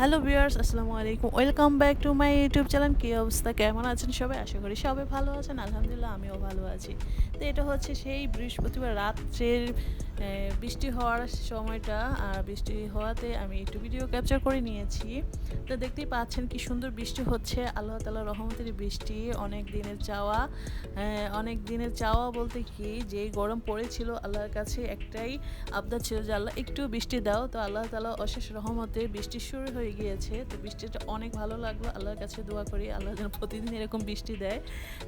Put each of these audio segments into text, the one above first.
Hello viewers, আসসালামু আলাইকুম। Welcome back to my YouTube channel. কী অবস্থা? কেমন আছেন সবাই? আশা করি সবাই ভালো আছেন। আলহামদুলিল্লাহ, আমিও ভালো আছি। তো এটা হচ্ছে সেই বৃহস্পতিবার রাত্রের বৃষ্টি হওয়ার সময়টা। আর বৃষ্টি হওয়াতে আমি একটু ভিডিও ক্যাপচার করে নিয়েছি। তো দেখতেই পাচ্ছেন কি সুন্দর বৃষ্টি হচ্ছে। আল্লাহ তালা রহমতের বৃষ্টি, অনেক দিনের চাওয়া। অনেক দিনের চাওয়া বলতে কি, যে গরম পড়েছিল, আল্লাহর কাছে একটাই আবদার ছিল যে, আল্লাহ, একটু বৃষ্টি দাও। তো আল্লাহ তালা অশেষ রহমতে বৃষ্টি শুরু হয়ে গিয়েছে। তো বৃষ্টিটা অনেক ভালো লাগল। আল্লাহর কাছে দোয়া করি, আল্লাহ যেন প্রতিদিন এরকম বৃষ্টি দেয়।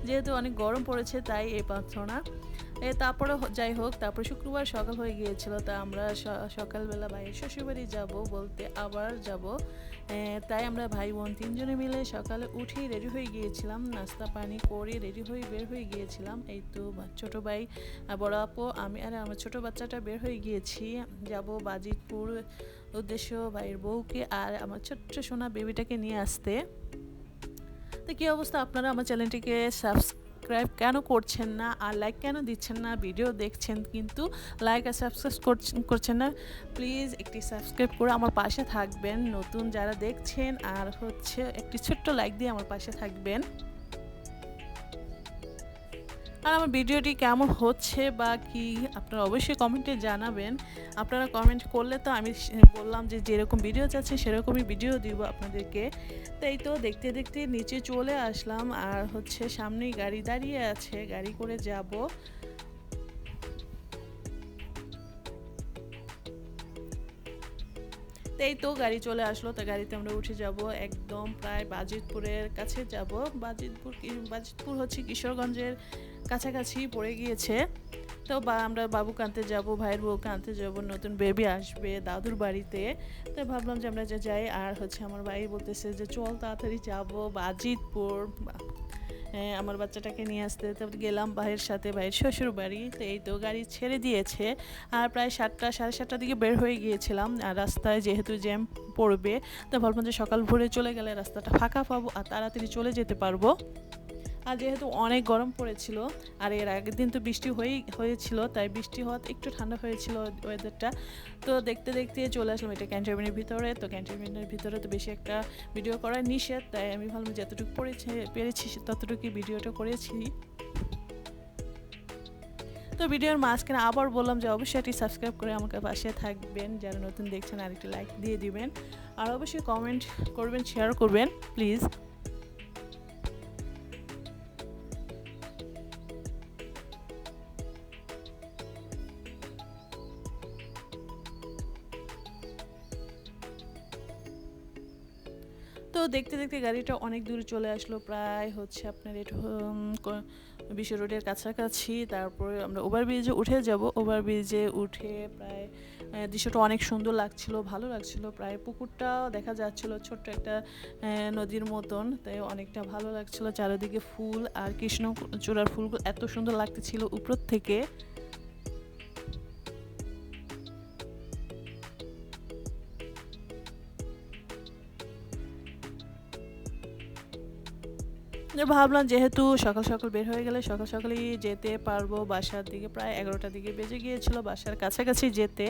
যেহেতু অনেক গরম পড়েছে, তাই এই প্রার্থনা এ তারপরে যাই হোক, তারপরে শুক্রবার সকাল হয়ে গিয়েছিল, তা আমরা সকালবেলা বাইরে শ্বশুরবাড়ি যাব বলতে আবার যাব। তাই আমরা ভাই বোন তিনজনে মিলে সকালে উঠেই রেডি হয়ে গিয়েছিলাম। নাস্তা, পানি করে রেডি হয়ে বের হয়ে গিয়েছিলাম। এই তো ছোট ভাই বড় আপু, আমি আর আমার ছোট বাচ্চাটা বের হয়ে গিয়েছি। যাব বাজিতপুর উদ্দেশ্য ভাইয়ের বউকে আর আমার ছোট্ট সোনা বেবিটাকে নিয়ে আসতে। তো কী অবস্থা? আপনারা আমার চ্যানেলটিকে সাবস্ক্রাইব কেন করছেন না আর লাইক কেন দিচ্ছেন না? ভিডিও দেখছেন কিন্তু লাইক আর সাবস্ক্রাইব করছেন না প্লিজ একটি সাবস্ক্রাইব করে আমার পাশে থাকবেন। নতুন যারা দেখছেন আর হচ্ছে একটি ছোট্ট লাইক দিয়ে আমার পাশে থাকবেন। আর আমার ভিডিওটি কেমন হচ্ছে বা কি আপনারা অবশ্যই কমেন্টে জানাবেন। আপনারা কমেন্ট করলে তো আমি বললাম যে যেরকম ভিডিও চাচ্ছে সেরকমই ভিডিও দিব আপনাদেরকে। তো এই তো দেখতে দেখতে নিচে চলে আসলাম আর হচ্ছে সামনেই গাড়ি দাঁড়িয়ে আছে, গাড়ি করে যাব। তো এই তো গাড়ি চলে আসলো, তো গাড়িতে আমরা উঠে যাব একদম প্রায় বাজিতপুরের কাছে যাব। বাজিতপুর বাজিতপুর হচ্ছে কিশোরগঞ্জের কাছাকাছি পড়ে গিয়েছে। তো বা আমরা বাবু কানতে যাব ভাইয়ের বউ কানতে যাব নতুন বেবি আসবে দাদুর বাড়িতে। তো ভাবলাম যে আমরা যে যাই আর হচ্ছে আমার ভাই বলতেছে যে চল তাড়াতাড়ি যাব বাজিতপুর। হ্যাঁ, আমার বাচ্চাটাকে নিয়ে আসতে। তারপর গেলাম ভাইয়ের সাথে ভাইয়ের শ্বশুর বাড়ি। তো এই তো গাড়ি ছেড়ে দিয়েছে। আর প্রায় সাতটা সাড়ে সাতটার দিকে বের হয়ে গিয়েছিলাম। আর রাস্তায় যেহেতু জ্যাম পড়বে তো ভাবলাম যে সকাল ভোরে চলে গেলে রাস্তাটা ফাঁকা পাবো আর তাড়াতাড়ি চলে যেতে পারব। আর যেহেতু অনেক গরম পড়েছিল, আর এর আগের দিন তো বৃষ্টি হয়েই, হয়েছিল, তাই বৃষ্টি হওয়াতে একটু ঠান্ডা হয়েছিল ওয়েদারটা তো দেখতে দেখতে চলে আসলাম এটা ক্যান্টনমেন্টের ভিতরে। তো ক্যান্টনমেন্টের ভিতরে তো বেশি একটা ভিডিও করা নিষেধ, তাই আমি ভাবলাম যতটুকু পড়েছে, পেরেছি ততটুকুই ভিডিওটা করেছি। তো ভিডিওর মাঝখানে আবার বললাম যে অবশ্যই একটি সাবস্ক্রাইব করে আমাকে পাশে থাকবেন, যারা নতুন দেখছেন আর একটি লাইক দিয়ে দিবেন। আর অবশ্যই কমেন্ট করবেন শেয়ার করবেন প্লিজ তো দেখতে দেখতে গাড়িটা অনেক দূরে চলে আসলো। প্রায় হচ্ছে আপনার এটা বিশ্ব রোডের কাছাকাছি। তারপরে আমরা ওভার ব্রিজে উঠে যাব। ওভার ব্রিজে উঠে প্রায় দৃশ্যটা অনেক সুন্দর লাগছিল, ভালো লাগছিল। প্রায় পুকুরটাও দেখা যাচ্ছিল ছোট্ট একটা নদীর মতন। তাই অনেকটা ভালো লাগছিল। চারিদিকে ফুল আর কৃষ্ণ চূড়ার ফুলগুলো এত সুন্দর লাগতেছিল উপর থেকে। ভাবলাম যেহেতু সকাল সকাল বের হয়ে গেলে সকাল সকালই যেতে পারব। বাসার দিকে প্রায় এগারোটার দিকে বেজে গিয়েছিল, বাসার কাছাকাছি যেতে।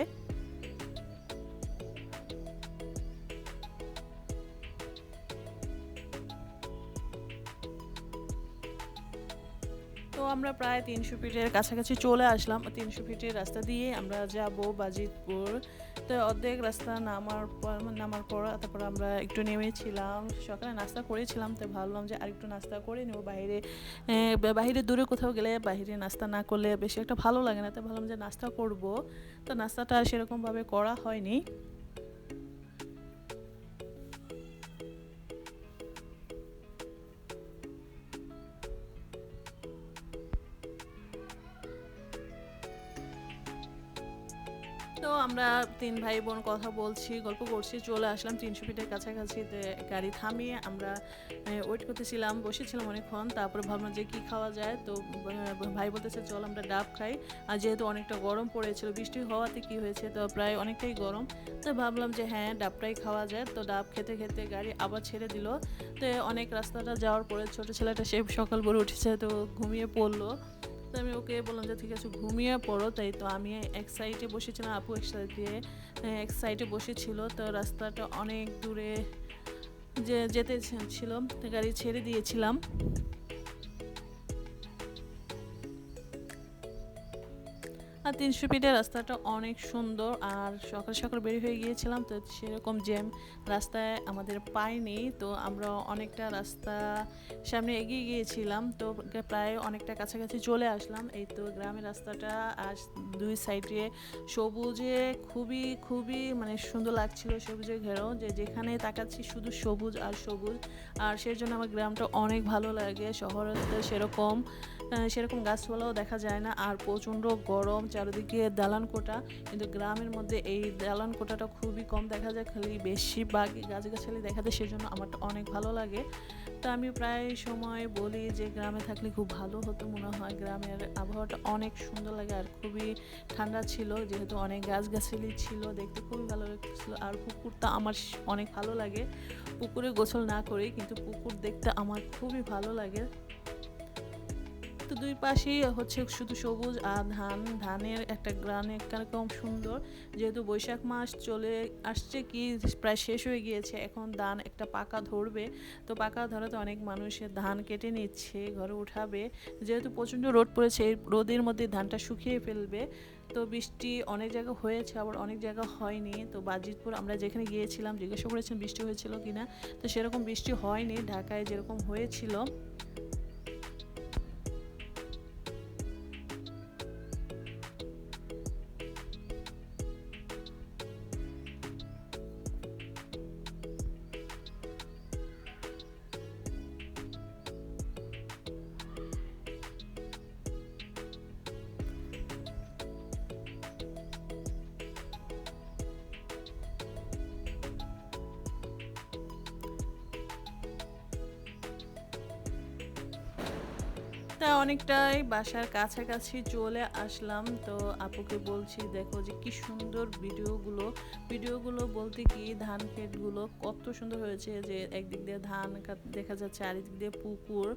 তো আমরা প্রায় তিনশো ফিটের কাছাকাছি চলে আসলাম। তিনশো ফিটের রাস্তা দিয়ে আমরা যাব বাজিতপুর। তো অর্ধেক রাস্তা নামার পর নামার পর, তারপর আমরা একটু নেমেছিলাম। সকালে নাস্তা করেছিলাম তো ভাবলাম যে আরেকটু নাস্তা করে নেব বাইরে। বাইরে দূরে কোথাও গেলে বাইরে নাস্তা না করলে বেশি একটা ভালো লাগে না তো ভাবলাম যে নাস্তা করব। তো নাস্তাটা সেরকমভাবে করা হয়নি। তো আমরা তিন ভাই বোন কথা বলছি, গল্প করছি, চলে আসলাম তিনশো ফিটের কাছাকাছি গাড়ি থামিয়ে আমরা ওয়েট করতেছিলাম, বসেছিলাম অনেকক্ষণ, তারপরে ভাবলাম যে কী খাওয়া যায়, তো ভাই বলতেছে চল আমরা ডাব খাই। আর যেহেতু অনেকটা গরম পড়েছিল, বৃষ্টি হওয়াতে কি হয়েছে, তো প্রায় অনেকটাই গরম। তো ভাবলাম যে হ্যাঁ ডাবটাই খাওয়া যায়, তো ডাব খেতে খেতে গাড়ি আবার ছেড়ে দিল। তো অনেক রাস্তাটা যাওয়ার পরে ছোটো ছেলেটা সে সকাল ভোরে উঠেছে, তো ঘুমিয়ে পড়ল। তো আমি ওকে বললাম যে, ঠিক আছে, ঘুমিয়ে পড়ো। তাই তো আমি এক সাইডে বসেছিলাম, আপু এক দিয়ে এক সাইডে বসেছিল। তো রাস্তাটা অনেক দূরে যে, যেতে ছিল, গাড়ি ছেড়ে দিয়েছিলাম। আর তিনশো ফিটের রাস্তাটা অনেক সুন্দর আর সকাল সকাল বের হয়ে গিয়েছিলাম, তো সেরকম জ্যাম রাস্তায় আমাদের পাইনি। তো আমরা অনেকটা রাস্তা সামনে এগিয়ে গিয়েছিলাম, তো প্রায় অনেকটা কাছাকাছি চলে আসলাম। এই তো গ্রামের রাস্তাটা আর দুই সাইডে সবুজে, খুবই খুবই মানে সুন্দর লাগছিল সবুজে ঘেরো। যে যেখানে তাকাচ্ছি শুধু সবুজ আর সবুজ, আর সেই জন্য আমার গ্রামটা অনেক ভালো লাগে শহরে সেরকম। সেরকম গাছপালাও দেখা যায় না। আর প্রচণ্ড গরম, চারিদিকে দালান কোটা কিন্তু গ্রামের মধ্যে এই দালান কোটাটা খুবই কম দেখা যায়। খালি বেশি বেশিরভাগ গাছগাছালি দেখা যায়, সেজন্য আমার অনেক ভালো লাগে। তো আমি প্রায় সময় বলি যে, গ্রামে থাকলে খুব ভালো হতো মনে হয়। গ্রামের আবহাওয়াটা অনেক সুন্দর লাগে আর খুবই ঠান্ডা ছিল। যেহেতু অনেক গাছগাছালি ছিল, দেখতে খুবই ভালো লাগছিল আর পুকুরটা আমার অনেক ভালো লাগে। পুকুরে গোসল না করি কিন্তু পুকুর দেখতে আমার খুবই ভালো লাগে। তো দুই পাশেই হচ্ছে শুধু সবুজ আর ধান। ধানের একটা গ্রানে কম সুন্দর। যেহেতু বৈশাখ মাস চলে আসছে কি, প্রায় শেষ হয়ে গিয়েছে, এখন ধান একটা পাকা ধরবে। তো পাকা ধরাতে অনেক মানুষের ধান কেটে নিচ্ছে, ঘরে উঠাবে। যেহেতু প্রচণ্ড রোদ পড়েছে, এই রোদের মধ্যে ধানটা শুকিয়ে ফেলবে। তো বৃষ্টি অনেক জায়গা হয়েছে, আবার অনেক জায়গা হয়নি। তো বাজিতপুর আমরা যেখানে গিয়েছিলাম, জিজ্ঞাসা করেছেন বৃষ্টি হয়েছিল কিনা। তো সেরকম বৃষ্টি হয়নি, ঢাকায় যেরকম হয়েছিল। তা অনেকটাই বাসার কাছাকাছি চলে আসলাম। তো আপুকে বলছি, দেখো যে কি সুন্দর ভিডিওগুলো। ভিডিওগুলো বলতে কি, ধান ক্ষেতগুলো কত সুন্দর হয়েছে যে একদিক দিয়ে ধান দেখা যাচ্ছে আর আরেকদিক দিয়ে পুকুর।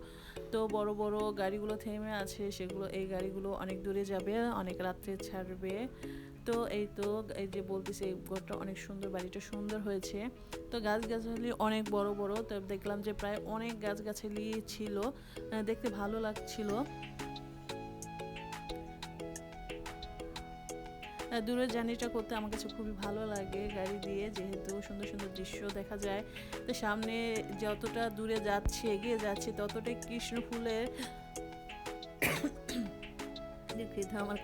তো বড় বড় গাড়িগুলো থেমে আছে, সেগুলো, এই গাড়িগুলো অনেক দূরে যাবে, অনেক রাত্রে ছাড়বে। তো এই তো, এই যে বলতেছে ঘরটা অনেক সুন্দর, বাড়িটা সুন্দর হয়েছে। তো গাছগাছালি অনেক বড় বড়। তো দেখলাম যে প্রায় অনেক গাছগাছালি ছিল দেখতে ভালো লাগছিল। দূরের জার্নিটা করতে আমার কাছে খুবই ভালো লাগে গাড়ি দিয়ে, যেহেতু সুন্দর সুন্দর দৃশ্য দেখা যায়। তো সামনে যতটা দূরে যাচ্ছি, এগিয়ে যাচ্ছি, ততটাই কৃষ্ণ ফুলের আমার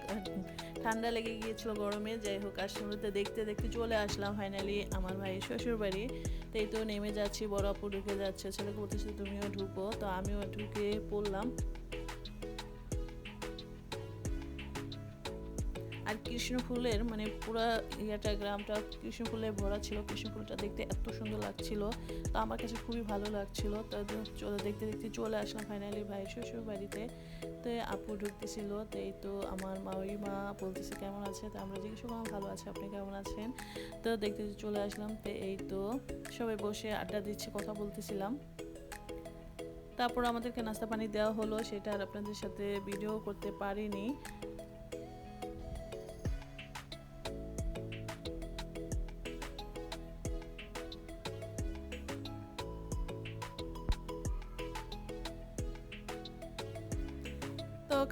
ঠান্ডা লেগে গিয়েছিল গরমে, যাই হোক কাশ্মীরতে দেখতে দেখতে চলে আসলাম ফাইনালি আমার ভাইয়ের শ্বশুর বাড়ি। তাই তো নেমে যাচ্ছি, বড় আপু ঢুকে যাচ্ছে, ছেলেকে বলতেছে তুমিও ঢুকো। তো আমিও ঢুকে পড়লাম। আর কৃষ্ণ ফুলের মানে পুরো ইয়েটা, গ্রামটা কৃষ্ণ ফুলে ভরা ছিল। কৃষ্ণ ফুলটা দেখতে এত সুন্দর লাগছিল। তো আমার কাছে খুবই ভালো লাগছিল। তো চলে, দেখতে দেখতে চলে আসলাম ফাইনালি ভাই, শ্বশুর বাড়িতে। তো আপু ঢুকতেছিল। তো এই তো আমার মা ওই মা বলতেছে, কেমন আছে? তো আমরা জিজ্ঞেস করলাম, ভালো আছে, আপনি কেমন আছেন? তো দেখতে চলে আসলাম। তো এই তো সবাই বসে আড্ডা দিচ্ছে, কথা বলতেছিলাম। তারপর আমাদেরকে নাস্তা পানি দেওয়া হলো। সেটা আর আপনাদের সাথে ভিডিও করতে পারিনি।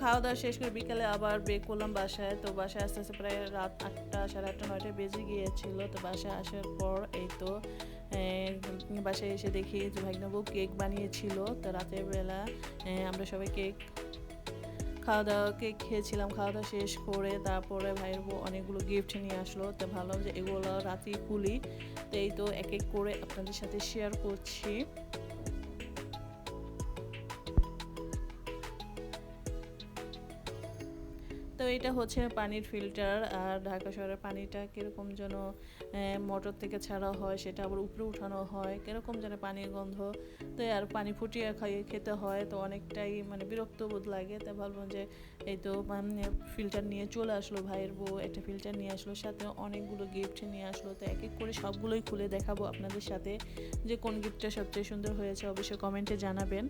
খাওয়া দাওয়া শেষ করে বিকালে আবার ব্রেক করলাম বাসায়। তো বাসায় আস্তে আস্তে প্রায় রাত আটটা, সাড়ে আটটা নয়টা বেজে গিয়েছিল। তো বাসায় আসার পর এই তো বাসায় এসে দেখি যে ভাগ্নবু কেক বানিয়েছিল। তো রাতের বেলা আমরা সবাই কেক খাওয়া দাওয়া কেক খেয়েছিলাম। খাওয়া দাওয়া শেষ করে তারপরে ভাইয়ের বউ অনেকগুলো গিফট নিয়ে আসলো। তো ভাবলাম যে এগুলো রাতেই খুলি। তো এই তো এক এক করে আপনাদের সাথে শেয়ার করছি। এটা হচ্ছে পানির ফিল্টার, আর ঢাকা শহরের পানিটা কীরকম যেন মোটর থেকে ছাড়া হয়, সেটা আবার উপরে উঠানো হয়, কীরকম যেন পানির গন্ধ। তো আর পানি ফুটিয়ে খাইয়ে খেতে হয়, তো অনেকটাই মানে বিরক্ত বোধ লাগে। তাই ভাবলাম যে, এই তো ফিল্টার নিয়ে চলে আসলো ভাইয়ের বউ, একটা ফিল্টার নিয়ে আসলো, সাথে অনেকগুলো গিফট নিয়ে আসলো। তো এক এক করে সবগুলোই খুলে দেখাবো আপনাদের সাথে, যে কোন গিফটটা সবচেয়ে সুন্দর হয়েছে, অবশ্যই কমেন্টে জানাবেন।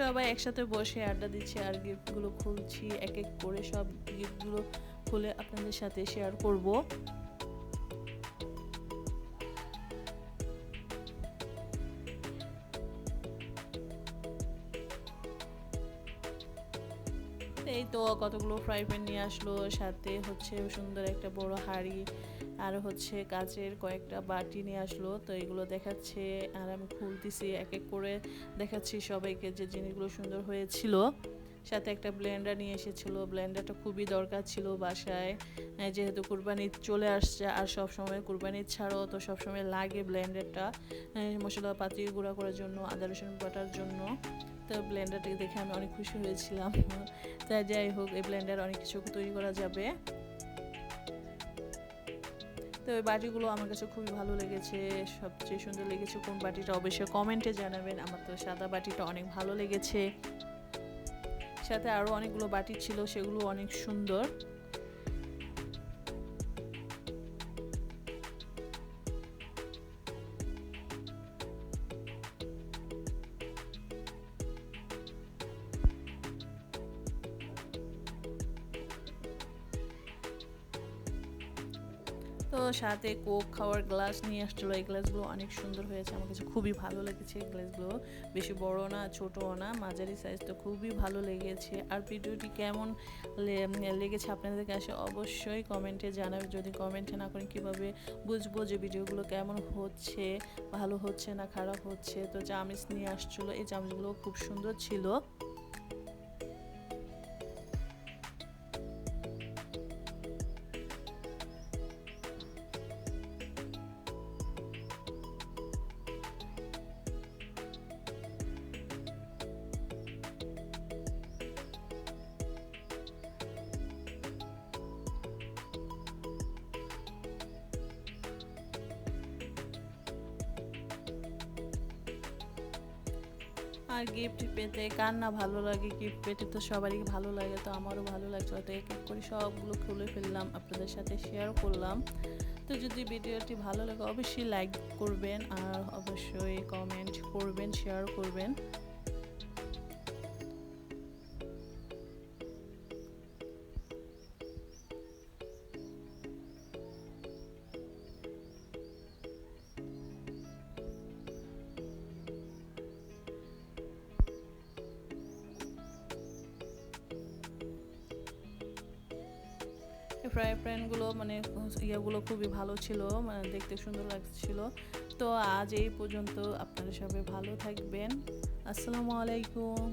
সবাই একসাথে বসে আড্ডা দিচ্ছি আর গিফটগুলো খুলছি এক এক করে সব গিফটগুলো খুলে আপনাদের সাথে শেয়ার করব। এই তো কতগুলো ফ্রাই প্যান নিয়ে আসলো, সাথে হচ্ছে সুন্দর একটা বড় হাঁড়ি আর হচ্ছে কাচের কয়েকটা বাটি নিয়ে আসলো, তো এগুলো দেখাচ্ছে আর আমি খুলতেছি, এক এক করে দেখাচ্ছি সবাইকে যে জিনিসগুলো সুন্দর হয়েছিল। সাথে একটা ব্লেন্ডার নিয়ে এসেছিল ব্লেন্ডারটা খুবই দরকার ছিল বাসায়। যেহেতু কুরবানি চলে আসছে আর সব সময় কুরবানি ছাড়াও তো সব সময় লাগে ব্লেন্ডারটা মশলা পাতি গুঁড়া করার জন্য, আদা রসুন বাটার জন্য। তো ব্লেন্ডারটাকে দেখে আমি অনেক খুশি হয়েছিলাম। তাই যাই হোক, এই ব্লেন্ডার অনেক কিছু তৈরি করা যাবে। তো ওই বাটিগুলো আমার কাছে খুবই ভালো লেগেছে, সবচেয়ে সুন্দর লেগেছে কোন বাটিটা অবশ্যই কমেন্টে জানাবেন, আমার তো সাদা বাটিটা অনেক ভালো লেগেছে। সাথে আরও অনেকগুলো বাটি ছিল, সেগুলো অনেক সুন্দর। তো সাথে কোক খাওয়ার গ্লাস নিয়ে আসছিল। এই গ্লাসগুলো অনেক সুন্দর হয়েছে। আমার কাছে খুবই ভালো লেগেছে এই গ্লাসগুলো বেশি বড় না, ছোটও না, মাঝারি সাইজ তো খুবই ভালো লেগেছে। আর ভিডিওটি কেমন লেগেছে আপনাদের কাছে অবশ্যই কমেন্টে জানাবে। যদি কমেন্টে না করেন, কীভাবে বুঝব যে ভিডিওগুলো কেমন হচ্ছে, ভালো হচ্ছে না খারাপ হচ্ছে? তো চামচ নিয়ে আসছিল। এই চামচগুলো খুব সুন্দর ছিল। আর গিফট পেতে, কার না ভালো লাগে গিফট পেতে? তো সবারই ভালো লাগে, তো আমারও ভালো লাগছে। তো এক এক করে সবগুলো খুলে ফেললাম, আপনাদের সাথে শেয়ার করলাম। তো যদি ভিডিওটি ভালো লাগে, অবশ্যই লাইক করবেন আর অবশ্যই কমেন্ট করবেন শেয়ার করবেন। ফ্রাই প্যানগুলো মানে ইয়েগুলো খুবই ভালো ছিল মানে দেখতে সুন্দর লাগছিল। তো আজ এই পর্যন্ত আপনারা সবাই ভালো থাকবেন। আসসালামু আলাইকুম।